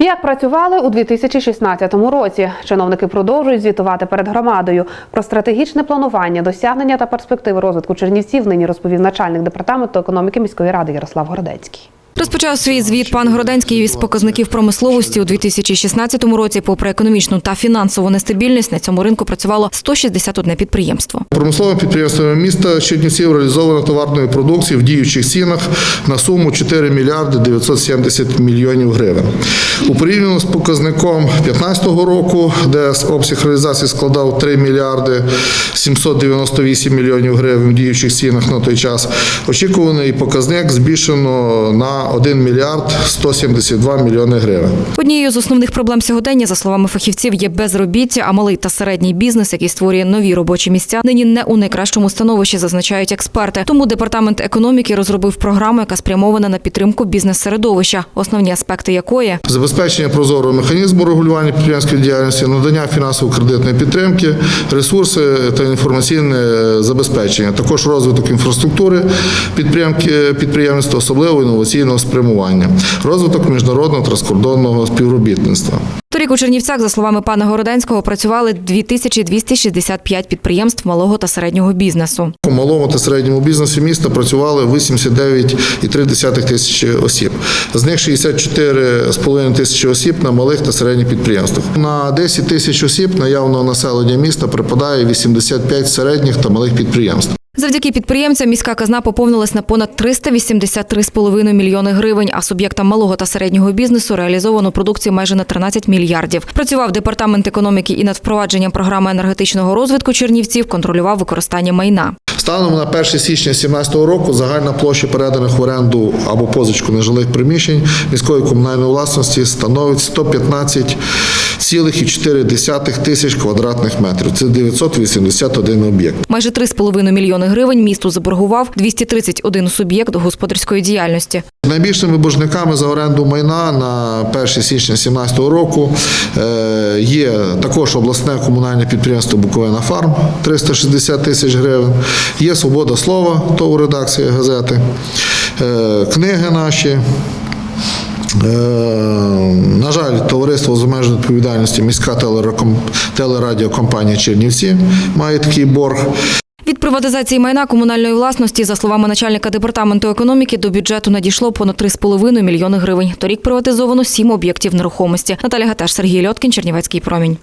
Як працювали у 2016 році? Чиновники продовжують звітувати перед громадою про стратегічне планування, досягнення та перспективи розвитку Чернівців. Нині розповів начальник департаменту економіки міської ради Ярослав Городецький. Розпочав свій звіт пан Городенський із показників промисловості у 2016 році. Попри економічну та фінансову нестабільність, на цьому ринку працювало 161 підприємство. Промисловим підприємствами міста Чернівців реалізовано товарної продукції в діючих цінах на суму 4 мільярди 970 мільйонів гривень. У порівняно з показником 2015 року, де обсяг реалізації складав 3 мільярди 798 мільйонів гривень в діючих цінах на той час, очікуваний показник збільшено на 1 мільярд 172 мільйони гривень. Однією з основних проблем сьогодення, за словами фахівців, є безробіття, а малий та середній бізнес, який створює нові робочі місця, нині не у найкращому становищі, зазначають експерти. Тому департамент економіки розробив програму, яка спрямована на підтримку бізнес-середовища, основні аспекти якої Забезпечення прозорого механізму регулювання підприємської діяльності, надання фінансово-кредитної підтримки, ресурси та інформаційне забезпечення, також розвиток інфраструктури підприємки- підприємництва, особливо інноваційного спрямування, розвиток міжнародного транскордонного співробітництва. Торік у Чернівцях, за словами пана Городенського, працювали 2265 підприємств малого та середнього бізнесу. У малому та середньому бізнесі міста працювали 89,3 тисячі осіб. З них 64,5 тисячі осіб на малих та середніх підприємствах. На 10 тисяч осіб наявного населення міста припадає 85 середніх та малих підприємств. Завдяки підприємцям міська казна поповнилась на понад 383,5 мільйони гривень, а суб'єктам малого та середнього бізнесу реалізовано продукції майже на 13 мільярдів. Працював департамент економіки і над впровадженням програми енергетичного розвитку Чернівців, контролював використання майна. Станом на 1 січня 2017 року загальна площа переданих в оренду або позичку нежилих приміщень міської комунальної власності становить 115,4 тисяч квадратних метрів. Це 981 об'єкт. Майже 3,5 мільйони гривень місту заборгував 231 суб'єкт господарської діяльності. Найбільшими боржниками за оренду майна на 1 січня 2017 року е, є також обласне комунальне підприємство Буковина Фарм 360 тисяч гривень. Є Свобода слова, то у редакції газети, е, книги наші. Е, На жаль, товариство з обмеженою відповідальності міська телерадіокомпанія Чернівці має такий борг. Від приватизації майна комунальної власності, за словами начальника департаменту економіки, до бюджету надійшло понад 3,5 мільйони гривень. Торік приватизовано сім об'єктів нерухомості. Наталя Гаташ, Сергій Льоткін, Чернівецький промінь.